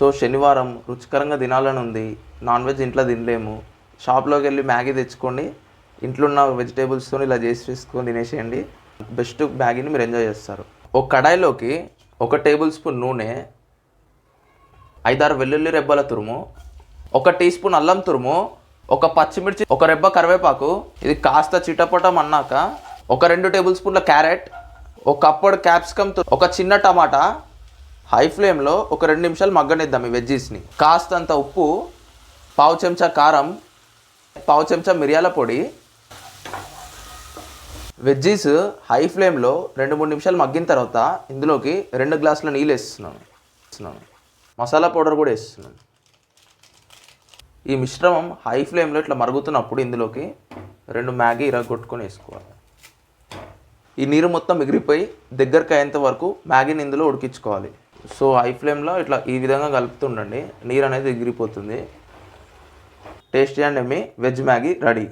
So శనివారం రుచికరంగా తినాలని ఉంది నాన్ వెజ్ ఇంట్లో తినలేము. షాప్లోకి వెళ్ళి మ్యాగీ తెచ్చుకోండి. ఇంట్లో ఉన్న వెజిటేబుల్స్తో ఇలా చేసి తీసుకొని తినేసేయండి. బెస్ట్ మ్యాగీని మీరు ఎంజాయ్ చేస్తారు. ఒక కడాయిలోకి ఒక టేబుల్ స్పూన్ నూనె ఐదారు వెల్లుల్లి రెబ్బల తురుము ఒక టీ స్పూన్ అల్లం తురుము ఒక పచ్చిమిర్చి ఒక రెబ్బ కరివేపాకు ఇది కాస్త చిటపటం అన్నాక ఒక రెండు టేబుల్ స్పూన్ల క్యారెట్ ఒక కప్పడు క్యాప్సికమ్ ఒక చిన్న టమాటా హై ఫ్లేమ్లో ఒక రెండు నిమిషాలు మగ్గనిద్దాం ఈ వెజ్జీస్ని. కాస్తంత ఉప్పు పావు చెంచా కారం పావు చెంచా మిరియాల పొడి. వెజ్జీస్ హై ఫ్లేమ్లో రెండు మూడు నిమిషాలు మగ్గిన తర్వాత ఇందులోకి రెండు గ్లాసుల నీళ్ళు వేస్తున్నాను. వేస్తున్నాను. మసాలా పౌడర్ కూడా వేస్తున్నాను. ఈ మిశ్రమం హై ఫ్లేమ్లో ఇట్లా మరుగుతున్నప్పుడు ఇందులోకి రెండు మ్యాగీ ఇరగొట్టుకొని వేసుకోవాలి. ఈ నీరు మొత్తం మిగిలిపోయి దగ్గరికి అయ్యేంత వరకు మ్యాగీని ఇందులో ఉడికించుకోవాలి. సో హై ఫ్లేమ్లో ఇట్లా ఈ విధంగా కలుపుతుండండి. నీరు అనేది ఎగిరిపోతుంది. Tasty and yummy veg Maggi ready.